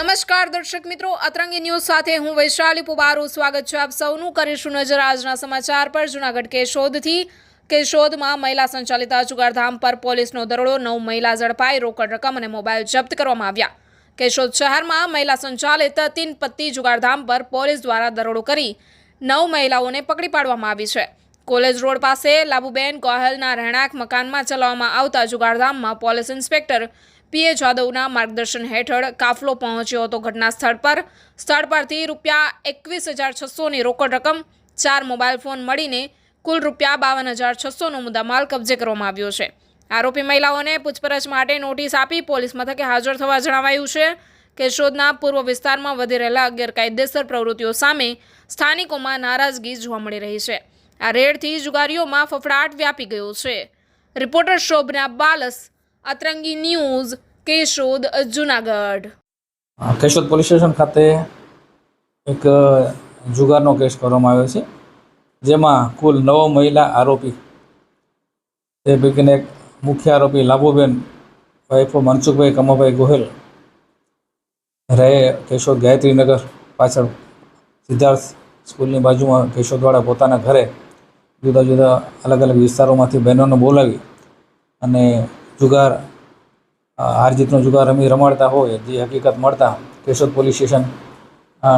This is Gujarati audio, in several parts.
નમસ્કાર દર્શક મિત્રો, અતરંગી ન્યૂઝ સાથે હું વૈશાલી પુબારું. સ્વાગત છે આપ સૌનું. કરીશું નજર આજના સમાચાર પર. જૂનાગઢ કેશોદથી કેશોદમાં મહિલા સંચાલિત જુગારધામ પર પોલીસનો દરોડો. નવ મહિલા ઝડપાઈ, રોકડ રકમ અને મોબાઈલ જપ્ત કરવામાં આવ્યા. કેશોદ શહેરમાં મહિલા સંચાલિત તીન પત્તી જુગારધામ પર પોલીસ દ્વારા દરોડો કરી નવ મહિલાઓને પકડી પાડવામાં આવી છે. કોલેજ રોડ પાસે લાબુબેન ગોહલના રહેણાંક મકાનમાં ચલાવવામાં આવતા જુગારધામમાં પોલીસ ઇન્સ્પેક્ટર પીએ જાદવના માર્ગદર્શન હેઠળ કાફલો પહોંચ્યો હતો ઘટના સ્થળ પર. સ્થળ પરથી રૂપિયા એકવીસ હજાર છસોની રોકડ રકમ, ચાર મોબાઈલ ફોન મળીને કુલ રૂપિયા બાવન હજાર છસોનો મુદ્દામાલ કબજે કરવામાં આવ્યો છે. આરોપી મહિલાઓને પૂછપરછ માટે નોટિસ આપી પોલીસ મથકે હાજર થવા જણાવાયું છે કેશોદના પૂર્વ વિસ્તારમાં વધી રહેલા ગેરકાયદેસર પ્રવૃત્તિઓ સામે સ્થાનિકોમાં નારાજગી જોવા મળી રહી છે. આ રેડથી જુગારીઓમાં ફફડાટ વ્યાપી ગયો છે. Reporter Shobhana Balas, Atrangi news Keshod, Junagadh. Keshod police station ખાતે એક જુગારનો કેસ કરવામાં આવ્યો છે. જેમાં કુલ નવ મહિલા આરોપી. તે પૈકીને એક મુખ્ય આરોપી લાભુબેન વાઇફ મનસુખભાઈ કમાભાઈ ગોહેલ રહે કેશોદ ગાયત્રીનગર પાછળ. સિદ્ધાર્થ સ્કૂલની બાજુમાં કેશોદવાળા પોતાના ઘરે જુદા જુદા અલગ અલગ વિસ્તારોમાંથી બહેનોને બોલાવી અને જુગાર હાર જીતનો જુગાર રમી રમાડતા હોય, જે હકીકત મળતા કેશોદ પોલીસ સ્ટેશન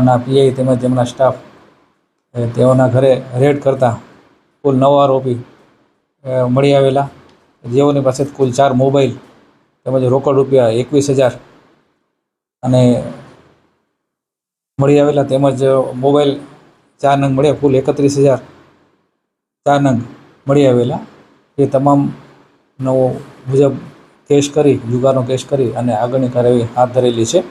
ના પીઆઈ તેમજ તેમના સ્ટાફ તેઓના ઘરે રેડ કરતા કુલ નવ આરોપી મળી આવેલા. જેઓની પાસે કુલ ચાર મોબાઈલ તેમજ રોકડ રૂપિયા એકવીસ હજાર અને મળી આવેલા તેમજ મોબાઈલ ચાર નંગ મળ્યા, કુલ એકત્રીસ હજાર ચાર નંગ મળી આવેલા. એ તમામ નવો મુજબ કેસ કરી જુગારનો કેસ કરી અને આગળની કાર્યવાહી હાથ ધરેલી છે.